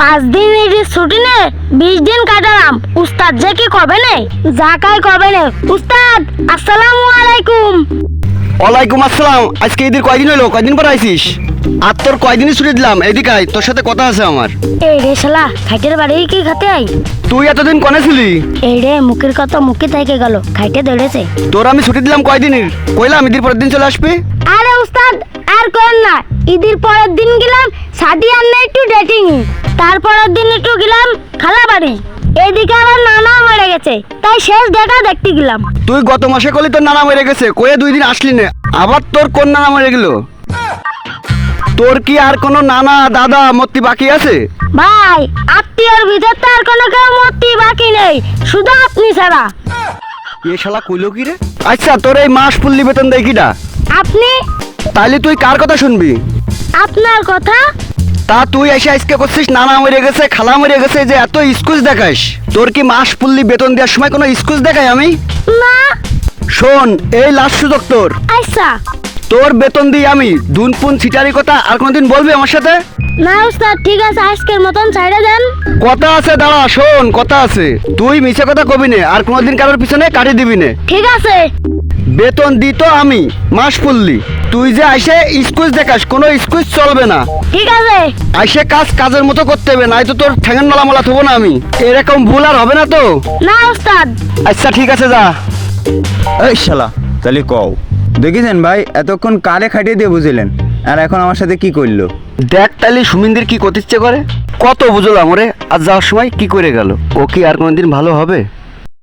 পাঁচ দিন এই ছুটি নে বিশ দিন কাটালাম। উস্তাদ যে কি কবে নে? যা কাই কবে নে। উস্তাদ আসসালামু আলাইকুম। ওয়ালাইকুম আসসালাম। আজকে ঈদের কয়দিন হলো? কয়দিন পর আইছিস আর তোর কয়দিনই ছুটি দিলাম? এদিকে আয় তোর সাথে কথা আছে আমার। এই রে শালা খাইটের বাড়ি কি খাতে আই তুই এতদিন কনে ছিলি? এই রে মুখের কথা মুখে থেকে গেল খাইটে দৌড়েছে তোর আমি ছুটি দিলাম কয়দিনের? কইলাম ঈদের পরের দিন চলে আসবি? আরে উস্তাদ আর করেন না। ঈদের পরের দিন গেলাম সাদি আন্না একটু ডেটিং তারপরের দিন একটু গেলাম খালা বাড়ি এদিকে আবার নানা মরে গেছে তাই শেষ দেখা দেখতে গেলাম। তুই গত মাসে কলি তোর নানা মরে গেছে কয়ে দুই দিন আসলি না আবার তোর কোন নানা মরে গেল? তোর কি আর কোনো নানা দাদা মূর্তি বাকি আছে? ভাই আত্মীয়র ভিতর তো আর কোনো কেউ মূর্তি বাকি নেই শুধু আপনি ছাড়া। এ শালা কইলো কি রে? আচ্ছা তোর এই মাস পুল্লি বেতন দেয় কিটা আপনি? তাইলে তুই কার কথা শুনবি? আপনার কথা? তা তুই এসে আজকে করছিস? নানা মরে গেছে খালা মরে গেছে যে এত স্কুজ দেখাস। তোর কি মাস পুল্লি বেতন দেওয়ার সময় কোনো স্কুজ দেখাই আমি? না। শোন এই লাস্ট সুযোগ তোর। আচ্ছা। তোর বেতন দিই আমি। দুনপুন ছিটারি কথা আর কোনোদিন বলবি আমার সাথে? না উস্তাদ ঠিক আছে আজকের মতন ছাইড়ে দেন। কথা আছে দাঁড়া শোন কথা আছে। তুই মিছে কথা কবি নে আর কোনোদিন কারোর পিছনে কাটি দিবি নে। ঠিক আছে। বেতন দিত আমি মাস পুল্লি তুই যে আইসে স্কুজ দেখাস কোনো স্কুজ চলবে না। ঠিক আছে। আইসে কাজ কাজের মতো করতে হবে নাই তো তোর ঠ্যাঙের নলা মলা থবো না আমি। এরকম ভুল আর হবে না তো? না উস্তাদ। আচ্ছা ঠিক আছে যা। এই শালা তাহলে কও। দেখেছেন ভাই এতক্ষণ কারে খাটিয়ে দিয়ে বুঝিলেন? আর এখন আমার সাথে কি করল? দেখ তাহলে সুমিন্দির কি করতে ইচ্ছে করে? কত বুঝলাম ওরে, আর যাওয়ার সময় কি করে গেল? ও কি আর কোনোদিন ভালো হবে?